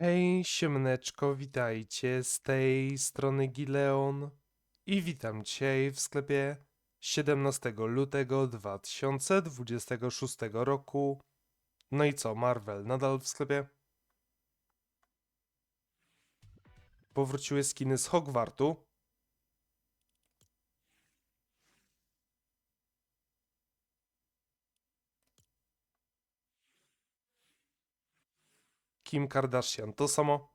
Hej, siemneczko, witajcie z tej strony Gileon i witam dzisiaj w sklepie 17 lutego 2026 roku. No i co, Marvel nadal w sklepie? Powróciły skiny z Hogwartu. Kim Kardashian to samo.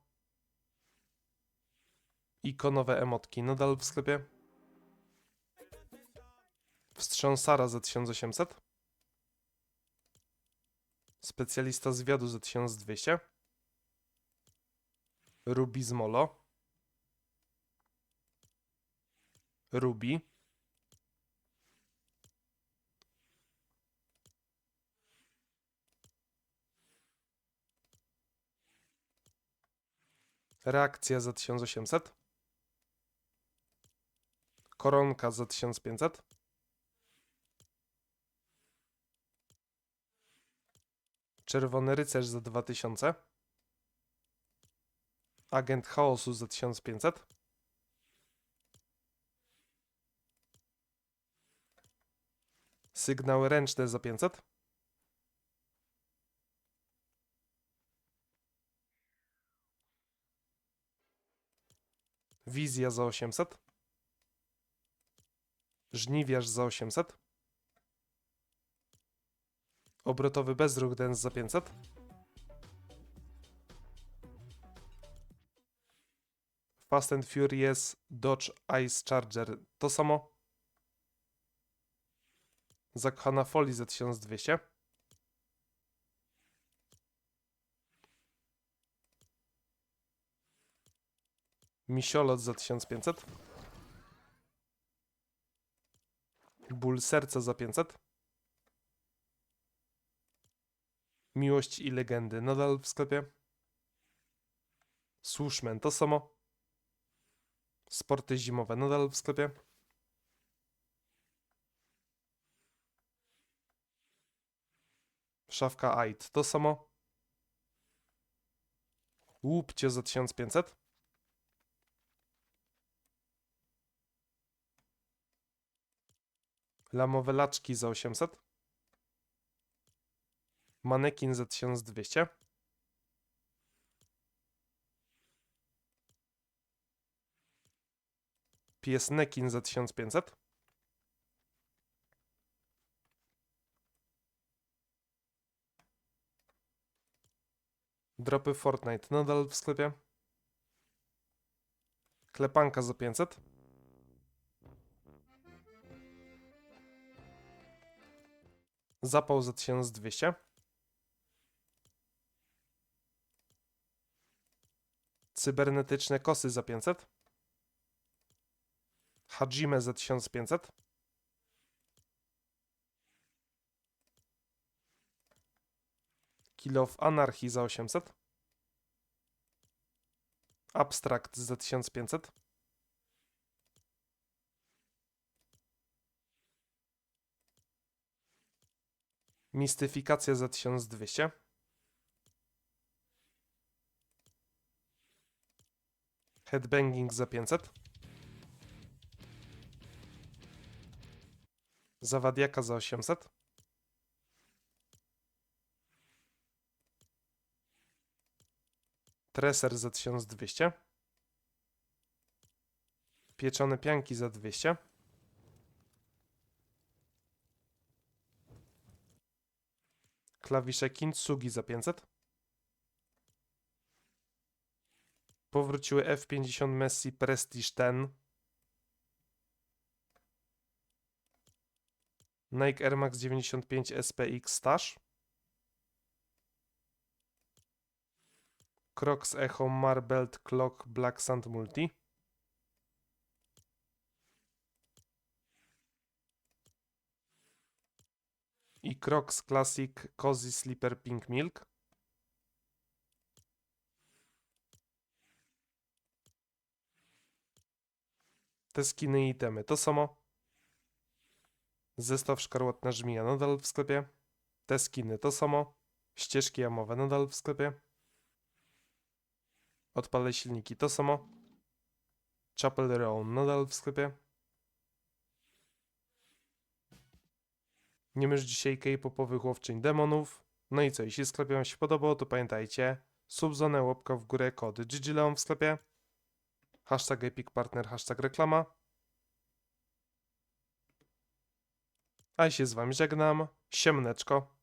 Ikonowe emotki nadal w sklepie. Wstrząsara za 1800. Specjalista zwiadu za 1200. Ruby z Molo. Ruby. Reakcja za 1800. Koronka za 1500. Czerwony rycerz za 2000. Agent chaosu za 1500. Sygnały ręczne za 500. Wizja za 800. Żniwiarz za 800. Obrotowy bezruch dens za 500. Fast and Furious Dodge Ice Charger to samo. Zakochana Folii za 1200. Misiolot za 1500. Ból serca za 500. Miłość i legendy nadal w sklepie. Słuszmen to samo. Sporty zimowe nadal w sklepie. Szafka Aid to samo. Łupcie za 1500. Lamowe laczki za 800. Manekin za 1200. Pies Nekin za 1500. Dropy Fortnite nadal w sklepie. Klepanka za 500. Zapał za 1200. Cybernetyczne kosy za 500. Hajime za 1500. Kill of Anarchy za 800. Abstract za 1500. Mistyfikacja za 1200. Headbanging za 500. Zawadiaka za 800. Treser za 1200. Pieczone pianki za 200. Klawisze Kintsugi za 500. Powróciły F50 Messi Prestige 10. Nike Air Max 95 SPX Stash. Crocs Echo Marbelt Clock Black Sand Multi. I Crocs Classic Cozy Slipper Pink Milk. Te skiny i itemy to samo. Zestaw szkarłatna żmija nadal w sklepie. Te skiny to samo. Ścieżki jamowe nadal w sklepie. Odpalę silniki, to samo. Chapel Row nadal w sklepie. Nie mysz dzisiaj K-popowych łowczyń demonów. No i co, jeśli sklep wam się podobał, to pamiętajcie, subzonę, łapka w górę, kody GGLeon w sklepie. Hashtag Epic Partner, hashtag reklama. A ja się z wami żegnam. Siemneczko.